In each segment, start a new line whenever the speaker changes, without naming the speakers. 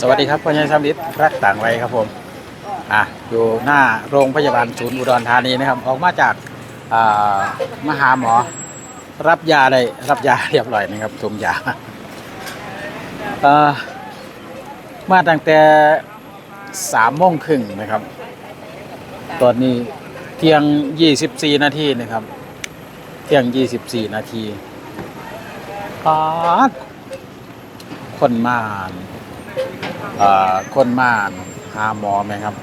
สวัสดีครับพ่อใหญ่สำลิดรักต่างไว้ครับผมอะอยู่หน้าโรงพยาบาลศูนย์อุดรธานีนะครับ ออกมาจากมหาหมอรับยาได้รับยาเรียบร้อยนะครับทุมยาเออมาตั้งแต่สามโมงครึ่งนะครับ ตอนนี้เที่ยง24นาทีนะครับ เที่ยง24นาทีปาดคนมา อ่อคนมาหาหมอไหมครับ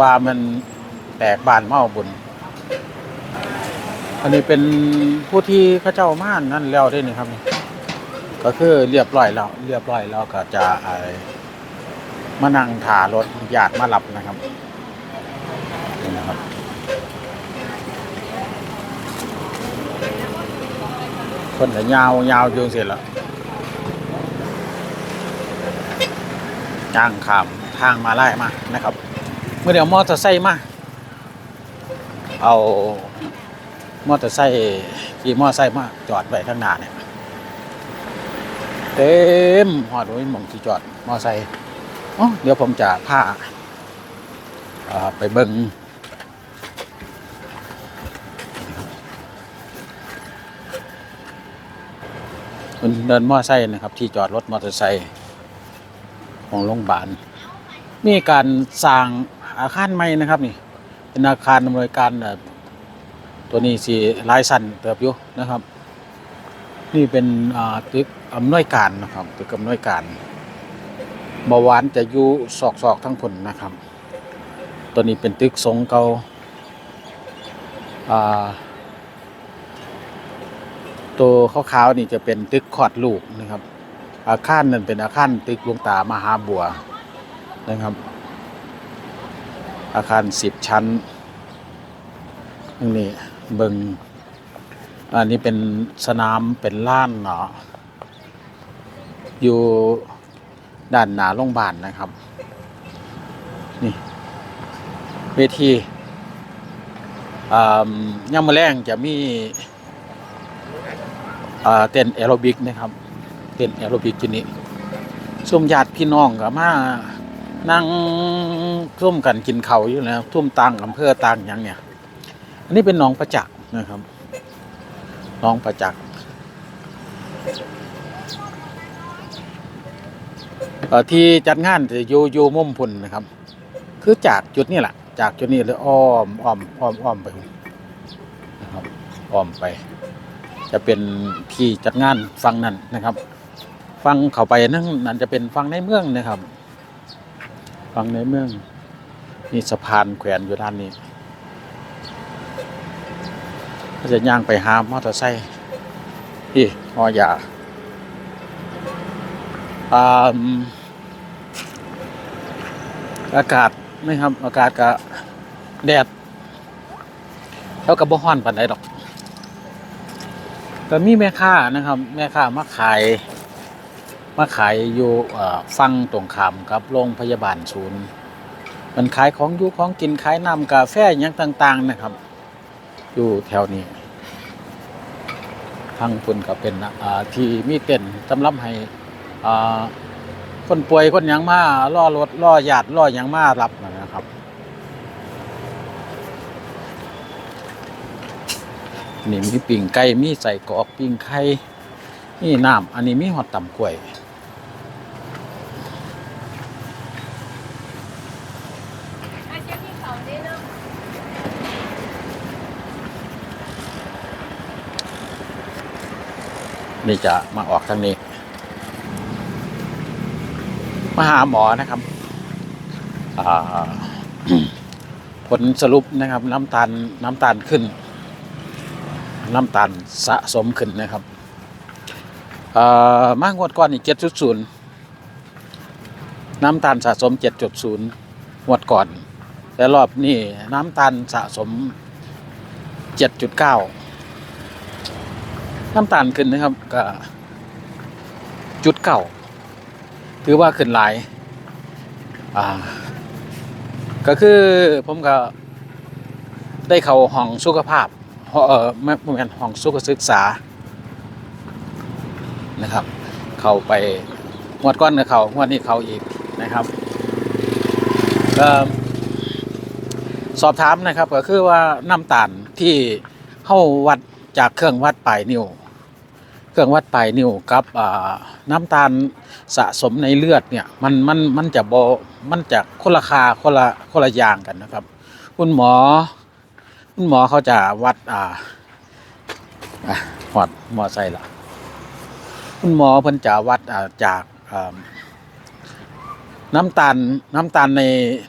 ว่ามันแตกบานเมาบุญอันนี้เป็นผู้ที่เข้าเจ้าม่านนั่นแล้วได้นี่ครับนี่ก็คือเรียบร้อยแล้วเรียบร้อยแล้วก็จะไอ้มานั่งถารถญาติมารับนะครับนี่นะครับคนจะยาวยาวอยู่เสร็จแล้ว จ้างขามทางมาไล่มานะครับ เมื่อเดี๋ยวมอเตอร์ไซค์มา เอามอเตอร์ไซค์ขี่มอเตอร์ไซค์มาจอดไว้ข้างหน้าเนี่ยเต็มหอดไว้หมองที่จอดมอเตอร์ไซค์อ๋อเดี๋ยวผมจะพาอ่าไปเบิงเดินมอเตอร์ไซค์นะครับ ที่จอดรถมอเตอร์ไซค์ ของโรงพยาบาลมีการสร้างอาคารใหม่นะครับนี่เป็นอาคารอำนวยการเอ่อตัวนี้สีลายสั้นเติบอยู่นะครับ นี่เป็นตึกอำนวยการนะครับตึกอำนวยการเบาหวานจะอยู่ซอกๆทั้งผลนะครับ ตัวนี้เป็นตึกทรงเกา่าตัวขาวๆนี่จะเป็นตึกขอดลูกนะครับ อาคารนั่นเป็นอาคารตึกหลวงตามหาบัวนะครับ อาคารสิบชั้นนี่เบิงอันนี้เป็นสนามเป็นล้านเนาะอยู่ด้านหน้าโรงพยาบาลนะครับ นี่เวทีย่ามาแรงจะมีเต้นแอโรบิกนะครับ เต้นแอโรบิกที่นี่ซุ่มญาติพี่น้องก็มานั่งร่วมกันกินเขาอยู่แล้วทุ่มตังอำเภอตังอย่างเนี่ย อันนี้เป็นหน้องประจักษ์นะครับหน้องประจักษ์ที่จัดงานจะอยู่อยู่มุมพุ่นนะครับ คือจากจุดนี้แหละ จากจุดนี้เลยอ้อมอ้อมอ้อมอ้อมไปนะครับอ้อมไป จะเป็นที่จัดงานฟังนั่นนะครับ ฟังเข้าไปนั่นนั่นจะเป็นฟังในเมืองนะครับ ฟังในเมืองมีสะพานแขวนอยู่ด้านนี้ก็จะย่างไปหามอเตอร์ไซค์ที่หอยาอ่าอากาศนะครับ อากาศก็แดดแล้วก็บ่ฮ้อนปานใดดอกก็มีแม่ค้านะครับ แม่ค้ามาขาย มาขายอยู่ฟังตรงขามกับโรงพยาบาลศูนย์ มันขายของอยู่ของกินขายน้ำกาแฟอย่างต่าง ๆ นะครับ อยู่แถวนี้ทางคุณก็เป็นที่มีเต็นท์สำหรับให้คนป่วยคนยังมาล่อรถล่อญาติล่อยังมารับนะครับนี่มีปิ่งไก่มีใส่กรอกปิ่งไข่มีน้ำอันนี้มีหอดต่ำกล้วย
อาจจะมีเขาได้เนาะ
นี่จะมาออกทางนี้ มาหาหมอนะครับผลสรุปนะครับ น้ำตาลน้ำตาลขึ้น น้ำตาลสะสมขึ้นนะครับมากงวดก่อนนี่เจ็ดจุดศูนย์น้ำตาลสะสมเจ็ดจุดศูนย์งวดก่อน แต่รอบนี้น้ำตาลสะสมเจ็ดจุดเก้า น้ำตาลขึ้นนะครับก็จุดเก้าถือว่าขึ้นหลายอ่าก็คือผมก็ได้เข้าห้องสุขภาพเออไม่ไม่แม่นห้องสุขศึกษานะครับ เข้าไปงวดก้อนกับเขางวดนี้เขาอีกนะครับก็สอบถามนะครับก็คือว่าน้ำตาลที่เข้าวัดจากเครื่องวัดปลายนิ้ว เครื่องวัดปลายนิ้วกับน้ำตาลสะสมในเลือดเนี่ยมันมันมันจะบมันจะคนละคาคนละคนละอย่างกันนะครับ คุณหมอ คุณหมอเขาจะวัดอ่าหอดหมอใส่ละคุณหมอเพิ่นจะวัดอ่าจากน้ำตาลน้ำตาลใน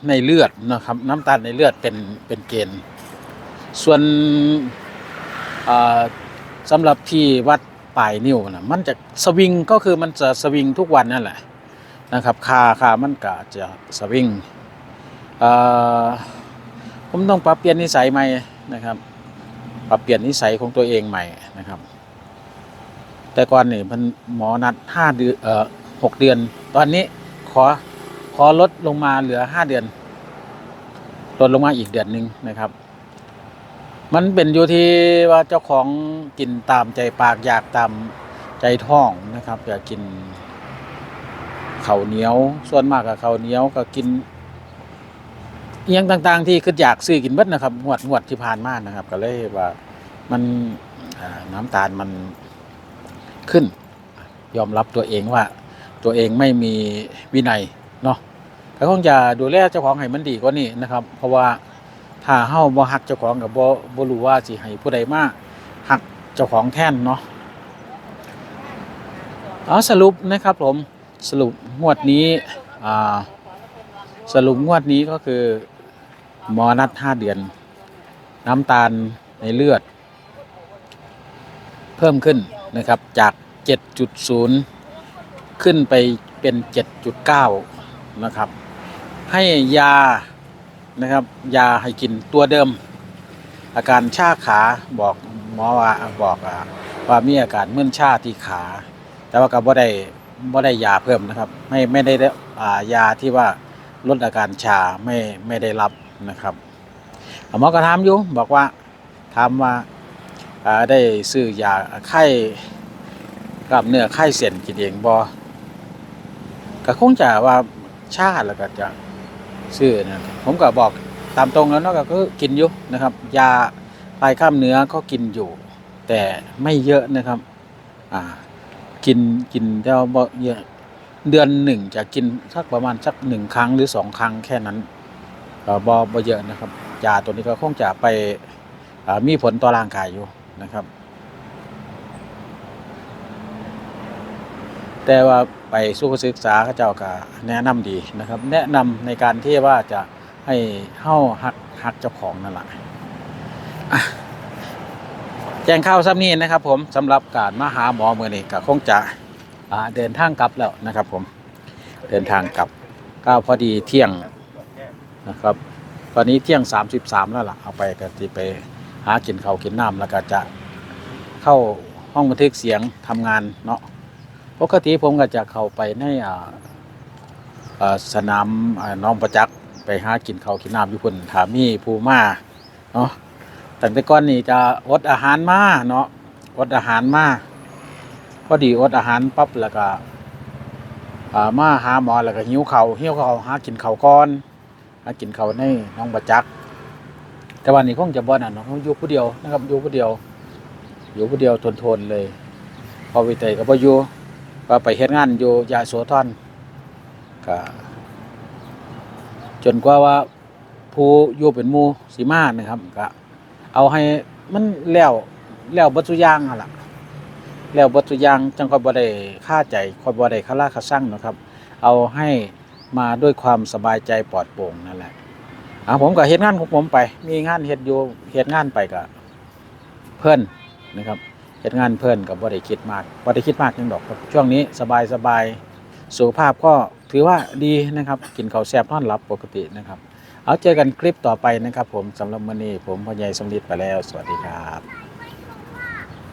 ในเลือดนะครับ น้ำตาลในเลือดเป็นเป็นเกณฑ์ ส่วนสำหรับที่วัด ปลายนิ้วนะมันจะสวิงก็คือมันจะสวิงทุกวันนั่นแหละนะครับคาคามันก็จะสวิงผมต้องปรับเปลี่ยนนิสัยใหม่นะครับปรับเปลี่ยนนิสัยของตัวเองใหม่นะครับ แต่ก่อนนี่มันหมอนัดห้าเดือนเอ่อหกเดือน ตอนนี้ขอขอลดลงมาเหลือห้าเดือนลดลงมาอีกเดือนหนึ่งนะครับ มันเป็นอยู่ที่ว่าเจ้าของกินตามใจปากอยากตามใจท้องนะครับ อยากกินข้าวเหนียว ส่วนมากกับข้าวเหนียวก็กินเอียงต่าง ๆ ที่คืออยากซื้อกินเบิดนะครับงวดงวดที่ผ่านมานะครับ ก็เลยว่ามันน้ำตาลมันขึ้น ยอมรับตัวเองว่า ตัวเองไม่มีวินัยเนาะก็คงจะดูแลเจ้าของให้มันดีกว่านี้นะครับ เพราะว่า ถ้าเฮาบ่ฮักเจ้าของกับบ่บ่รู้ว่าสิให้ผู้ใดมาฮักเจ้าของแทนเนาะเอาสรุปนะครับผมสรุปงวดนี้อ่าสรุปงวดนี้ก็คือมอนัด5เดือน น้ำตาลในเลือด เพิ่มขึ้นนะครับจาก 7.0 ขึ้นไปเป็น 7.9 นะครับ ให้ยา นะครับ ยาให้กินตัวเดิม อาการชาขาบอกหมอว่าบอกว่ามีอาการมึนชาที่ขา แต่ว่าก็บ่ได้บ่ได้ยาเพิ่มนะครับ ไม่ไม่ได้ยาที่ว่าลดอาการชาไม่ไม่ได้รับนะครับหมอก็ถามอยู่บอกว่าถามว่าได้ซื้อยาไข้กล้ามเนื้อไข้เส้นกินเองบ่ก็คงจะว่าชาแล้วก็จะ ซื้อนะผมก็บอกตามตรงแล้วเนาะก็กินอยู่นะครับ ยาคลายกล้ามเนื้อก็กินอยู่ แต่ไม่เยอะนะครับ อ่า กินกินแต่าบ่เยอะเดือนหนึ่งจะกินสักประมาณสักหนึ่งครั้งหรือสองครั้งแค่นั้นบ่บ่เยอะนะครับยาตัวนี้ก็คงจะไปมีผลต่อร่างกายอยู่นะครับ แต่ว่าไปสู้ศึกษาเขาเจ้าก็แนะนำดีนะครับ แนะนำในการที่ว่าจะให้เฮาหักหักเจ้าของนั่นแหละแจ้งข่าวซ้ำนี้นะครับ ผมสำหรับการมาหาหมอมือนี้ก็คงจะเดินทางกลับแล้วนะครับ ผมเดินทางกลับก็พอดีเที่ยงนะครับ ตอนนี้เที่ยง 33 แล้วล่ะเอาไปก็ที่ไปหากินเขากินน้ำแล้วก็จะเข้าห้องบันทึกเสียงทำงานเนาะ ปกติผมก็จะเข้าไปในสนามน้องประจักษ์ไปหากินข้าวกินน้ำอยู่พุ่นถามีภูมาเนาะตั้งแต่ก่อนนี่จะอดอาหารมาเนาะอดอาหารมาพอดีอดอาหารปั๊บแล้วก็อ่ามาหาหมอแล้วก็หิวเขาวหิวเขาหากินเขาวก่อนหากินเขาวในน้องประจักษ์แต่วันนี้คงจะบ่นั่นเนาะอยู่ผู้เดียวนะครับอยู่ผู้เดียว อยู่ผู้เดียวทนๆเลยพอวิเตยก็บ่อยู่ ว่าไปเฮ็ดงานอยู่ยาโสธรก็จนกว่าว่าผู้อยู่เป็นหมู่สิมานะครับก็เอาให้มันแล้วแล้วบัตุอยางล่ะแล้วบัตุอยางจังค่อยบ่ได้ค่าใจค่อยบ่ได้คาราคาซังนะครับ เอาให้มาด้วยความสบายใจปลอดโปร่งนั่นแหละอ่าผมก็เฮ็ดงานของผมไป มีงานเฮ็ดอยู่เฮ็ดงานไปก็เพิ่อนนะครับ เหตุงานเพลินกับบริคิดมากบริคิดมากยังดอกครับช่วงนี้สบายสบายสุขภาพก็ถือว่าดีนะครับ กินข้าวแซ่บนอนหลับปกตินะครับ เอาเจอกันคลิปต่อไปนะครับ ผมสำหรับมันนี้ผมพ่อใหญ่สมฤทธิ์ไปแล้ว สวัสดีครับ